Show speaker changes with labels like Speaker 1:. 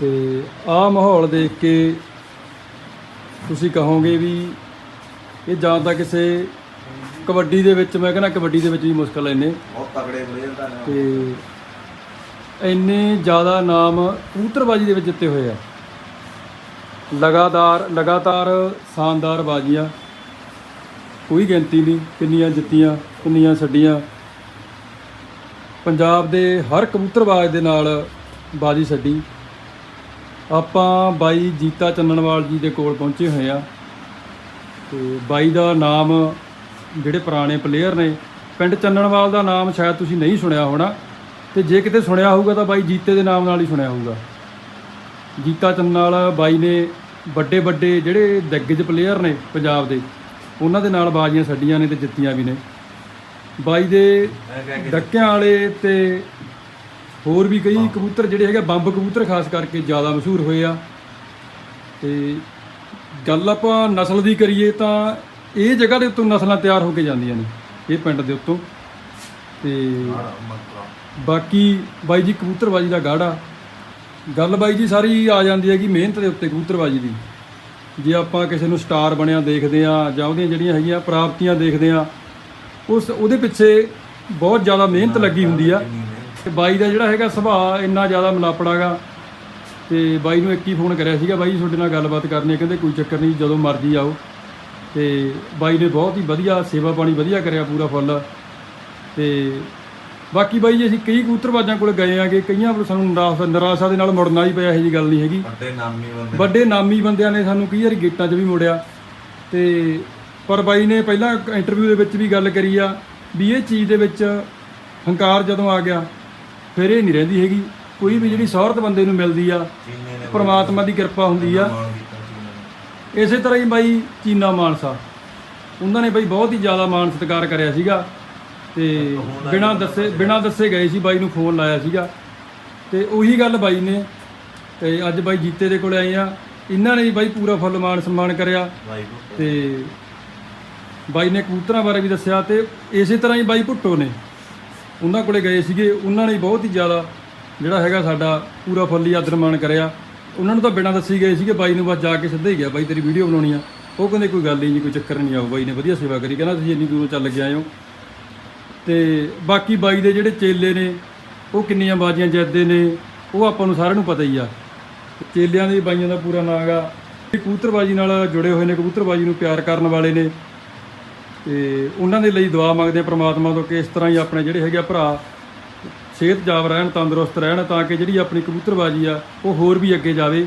Speaker 1: ਤੇ ਆਹ ਮਾਹੌਲ ਦੇਖ ਕੇ ਤੁਸੀਂ ਕਹੋਗੇ ਵੀ ਇਹ ਜਾਂ ਤਾਂ ਕਿਸੇ ਕਬੱਡੀ ਦੇ ਵਿੱਚ ਮੈਂ ਕਹਿੰਦਾ ਕਬੱਡੀ ਦੇ ਵਿੱਚ ਵੀ ਮੁਸ਼ਕਲ ਇੰਨੇ।
Speaker 2: ਬਹੁਤ ਤਗੜੇ ਪਲੇਅਰ ਨਾਮ
Speaker 1: ਤੇ ਇੰਨੇ ਜ਼ਿਆਦਾ ਨਾਮ ਕਬੂਤਰਬਾਜੀ ਦੇ ਵਿੱਚ ਜਿੱਤੇ ਹੋਏ ਆ। ਲਗਾਤਾਰ ਲਗਾਤਾਰ ਸ਼ਾਨਦਾਰ ਬਾਜ਼ੀਆਂ। ਕੋਈ ਗਿਣਤੀ ਨਹੀਂ ਕਿੰਨੀਆਂ ਜਿੱਤੀਆਂ ਕਿੰਨੀਆਂ ਛੱਡੀਆਂ। ਪੰਜਾਬ ਦੇ ਹਰ ਕਬੂਤਰਬਾਜ਼ ਦੇ ਨਾਲ ਬਾਜੀ ਛੱਡੀ। ਆਪਾਂ ਬਾਈ ਜੀਤਾ ਚੰਨਣਵਾਲ ਜੀ ਦੇ ਕੋਲ ਪਹੁੰਚੇ ਹੋਏ ਆ। ਤੇ ਬਾਈ ਦਾ ਨਾਮ ਜਿਹੜੇ ਪੁਰਾਣੇ ਪਲੇਅਰ ਨੇ ਪਿੰਡ ਚੰਨਣਵਾਲ ਦਾ ਨਾਮ ਸ਼ਾਇਦ ਤੁਸੀਂ ਨਹੀਂ ਸੁਣਿਆ ਹੋਣਾ। ਤੇ ਜੇ ਕਿਤੇ ਸੁਣਿਆ ਹੋਊਗਾ ਤਾਂ ਬਾਈ ਜੀਤੇ ਦੇ ਨਾਮ ਨਾਲ ਹੀ ਸੁਣਿਆ ਹੋਊਗਾ। ਜੀਤਾ ਚੰਨਣਵਾਲ ਬਾਈ ਨੇ ਵੱਡੇ ਵੱਡੇ ਜਿਹੜੇ ਦਿੱਗਜ ਪਲੇਅਰ ਨੇ ਪੰਜਾਬ ਦੇ ਉਹਨਾਂ ਦੇ ਨਾਲ ਬਾਜ਼ੀਆਂ ਛੱਡੀਆਂ ਨੇ ਤੇ ਜਿੱਤੀਆਂ ਵੀ ਨੇ। ਬਾਈ ਦੇ ਡੱਕਿਆਂ ਵਾਲੇ ਤੇ ਹੋਰ ਵੀ ਕਈ ਕਬੂਤਰ ਜਿਹੜੇ ਹੈਗੇ ਬੰਬ ਕਬੂਤਰ ਖਾਸ ਕਰਕੇ ਜ਼ਿਆਦਾ ਮਸ਼ਹੂਰ ਹੋਏ ਆ। ਤੇ ਗੱਲ ਆਪਾਂ ਨਸਲ ਦੀ ਕਰੀਏ ਤਾਂ ਇਹ ਜਗ੍ਹਾ ਦੇ ਉੱਤੋਂ ਨਸਲਾਂ ਤਿਆਰ ਹੋ ਕੇ ਜਾਂਦੀਆਂ ਨੇ, ਇਹ ਪਿੰਡ ਦੇ ਉੱਤੋਂ। ਤੇ ਬਾਕੀ ਬਾਈ ਜੀ ਕਬੂਤਰਬਾਜੀ ਦਾ ਗਾੜਾ। ਗੱਲ ਬਾਈ ਜੀ ਸਾਰੀ ਆ ਜਾਂਦੀ ਹੈ ਕਿ ਮਿਹਨਤ ਦੇ ਉੱਤੇ ਕਬੂਤਰਬਾਜੀ ਦੀ। ਜੇ ਆਪਾਂ ਕਿਸੇ ਨੂੰ ਸਟਾਰ ਬਣਿਆ ਦੇਖਦੇ ਆ ਜਾਂ ਉਹਦੀਆਂ ਜਿਹੜੀਆਂ ਹੈਗੀਆਂ ਪ੍ਰਾਪਤੀਆਂ ਦੇਖਦੇ ਆ ਉਸ ਉਹਦੇ ਪਿੱਛੇ ਬਹੁਤ ਜ਼ਿਆਦਾ ਮਿਹਨਤ ਲੱਗੀ ਹੁੰਦੀ ਆ। ਤੇ ਬਾਈ ਦਾ ਜਿਹੜਾ ਹੈਗਾ ਸੁਭਾਅ ਇੰਨਾ ਜ਼ਿਆਦਾ ਮਲਾਪੜਾਗਾ ਤੇ ਬਾਈ ਨੂੰ ਇੱਕ ਹੀ ਫੋਨ ਕਰਿਆ ਸੀਗਾ ਬਾਈ ਤੁਹਾਡੇ ਨਾਲ ਗੱਲਬਾਤ ਕਰਨੀ ਹੈ ਕਹਿੰਦੇ ਕੋਈ ਚੱਕਰ ਨਹੀਂ ਜਦੋਂ ਮਰਜ਼ੀ ਆਓ। ਤੇ ਬਾਈ ਨੇ ਬਹੁਤ ਹੀ ਵਧੀਆ ਸੇਵਾ ਪਾਣੀ ਵਧੀਆ ਕਰਿਆ ਪੂਰਾ ਫੁੱਲ। ਤੇ ਬਾਕੀ ਬਾਈ ਜੀ ਅਸੀਂ ਕਈ ਕਬੂਤਰਬਾਜ਼ਾਂ ਕੋਲ ਗਏ ਆਗੇ ਕਈਆਂ ਕੋਲ ਸਾਨੂੰ ਨਿਰਾਸ਼ਾ ਨਿਰਾਸ਼ਾ ਦੇ ਨਾਲ ਮੁੜਨਾ ਹੀ ਪਿਆ ਇਹੋ ਜੀ ਗੱਲ ਨਹੀਂ ਹੈਗੀ।
Speaker 2: ਵੱਡੇ ਨਾਮੀ ਬੰਦੇ।
Speaker 1: ਵੱਡੇ ਨਾਮੀ ਬੰਦਿਆਂ ਨੇ ਸਾਨੂੰ ਕਈ ਵਾਰੀ ਗੇਟਾਂ 'ਚ ਵੀ ਮੋੜਿਆ। ਤੇ ਪਰ ਬਾਈ ਨੇ ਪਹਿਲਾਂ ਇੰਟਰਵਿਊ ਦੇ ਵਿੱਚ ਵੀ ਗੱਲ ਕਰੀ ਆ ਵੀ ਇਹ ਚੀਜ਼ ਦੇ ਵਿੱਚ ਹੰਕਾਰ ਜਦੋਂ ਆ ਗਿਆ ਫਿਰ ਇਹ ਨਹੀਂ ਰਹਿੰਦੀ ਹੈਗੀ। ਕੋਈ ਵੀ ਜਿਹੜੀ ਸੌਹਰਤ ਬੰਦੇ ਨੂੰ ਮਿਲਦੀ ਆ ਪ੍ਰਮਾਤਮਾ ਦੀ ਕਿਰਪਾ ਹੁੰਦੀ ਆ। ਇਸੇ ਤਰ੍ਹਾਂ ਹੀ ਬਾਈ ਚੀਨਾ ਮਾਨਸਾ। ਉਹਨਾਂ ਨੇ ਬਾਈ ਬਹੁਤ ਹੀ ਜ਼ਿਆਦਾ ਮਾਣ ਸਤਿਕਾਰ ਕਰਿਆ ਸੀਗਾ ਤੇ ਬਿਨਾਂ ਦੱਸੇ ਬਿਨਾਂ ਦੱਸੇ ਗਏ ਸੀ ਬਾਈ ਨੂੰ ਫੋਨ ਲਾਇਆ ਸੀਗਾ। ਤੇ ਉਹੀ ਗੱਲ ਬਾਈ ਨੇ ਤੇ ਅੱਜ ਬਾਈ ਜੀਤੇ ਦੇ ਕੋਲ ਆਏ ਆ। ਇਹਨਾਂ ਨੇ ਵੀ ਬਾਈ ਪੂਰਾ ਫੁੱਲ ਮਾਣ ਸਨਮਾਨ ਕਰਿਆ। ਤੇ ਬਾਈ ਨੇ ਕਬੂਤਰਾਂ ਬਾਰੇ ਵੀ ਦੱਸਿਆ ਤੇ ਇਸੇ ਤਰ੍ਹਾਂ ਹੀ ਬਾਈ ਭੁੱਟੋ ਨੇ। ਉਹਨਾਂ ਕੋਲੇ ਗਏ ਸੀਗੇ, ਉਹਨਾਂ ਨੇ ਬਹੁਤ ਹੀ ਜ਼ਿਆਦਾ ਜਿਹੜਾ ਹੈਗਾ ਸਾਡਾ ਪੂਰਾ ਫੁੱਲ ਆਦਰ ਮਾਣ ਕਰਿਆ। ਉਹਨਾਂ ਨੂੰ ਤਾਂ ਬਿਨਾਂ ਦੱਸੀ ਗਏ ਸੀਗੇ, ਬਾਈ ਨੂੰ ਬਸ ਜਾ ਕੇ ਸਿੱਧਾ ਹੀ ਗਿਆ, ਬਾਈ ਤੇਰੀ ਵੀਡੀਓ ਬਣਾਉਣੀ ਆ। ਉਹ ਕਹਿੰਦੇ ਕੋਈ ਗੱਲ ਹੀ ਨਹੀਂ ਕੋਈ ਚੱਕਰ ਨਹੀਂ ਆਓ ਬਾਈ ਨੇ ਵਧੀਆ ਸੇਵਾ ਕਰੀ। ਕਹਿੰਦਾ ਤੁਸੀਂ ਇੰਨੀ ਦੂਰੋਂ ਚੱਲ ਕੇ ਆਏ ਹੋ। ਤੇ ਬਾਕੀ ਬਾਈ ਦੇ ਜਿਹੜੇ ਚੇਲੇ ਨੇ, ਉਹ ਕਿੰਨੀਆਂ ਬਾਜ਼ੀਆਂ ਜਿੱਤਦੇ ਨੇ, ਉਹ ਆਪਾਂ ਨੂੰ ਸਾਰਿਆਂ ਨੂੰ ਪਤਾ ਹੀ ਆ। ਚੇਲਿਆਂ ਦੇ ਬਾਈਆਂ ਦਾ ਪੂਰਾ ਨਾਂ ਗਾ ਕਬੂਤਰਬਾਜੀ ਨਾਲ ਜੁੜੇ ਹੋਏ ਨੇ, ਕਬੂਤਰਬਾਜੀ ਨੂੰ ਪਿਆਰ ਕਰਨ ਵਾਲੇ ਨੇ। ਤੇ ਉਹਨਾਂ ਦੇ ਲਈ ਦੁਆ ਮੰਗਦੇ ਆ ਪ੍ਰਮਾਤਮਾ ਤੋਂ ਕਿ ਇਸ ਤਰ੍ਹਾਂ ਹੀ ਆਪਣੇ ਜਿਹੜੇ ਹੈਗੇ ਆ ਭਰਾ ਸਿਹਤਯਾਬ ਰਹਿਣ, ਤੰਦਰੁਸਤ ਰਹਿਣ ਤਾਂ ਕਿ ਜਿਹੜੀ ਆਪਣੀ ਕਬੂਤਰਬਾਜੀ ਆ ਉਹ ਹੋਰ ਵੀ ਅੱਗੇ ਜਾਵੇ।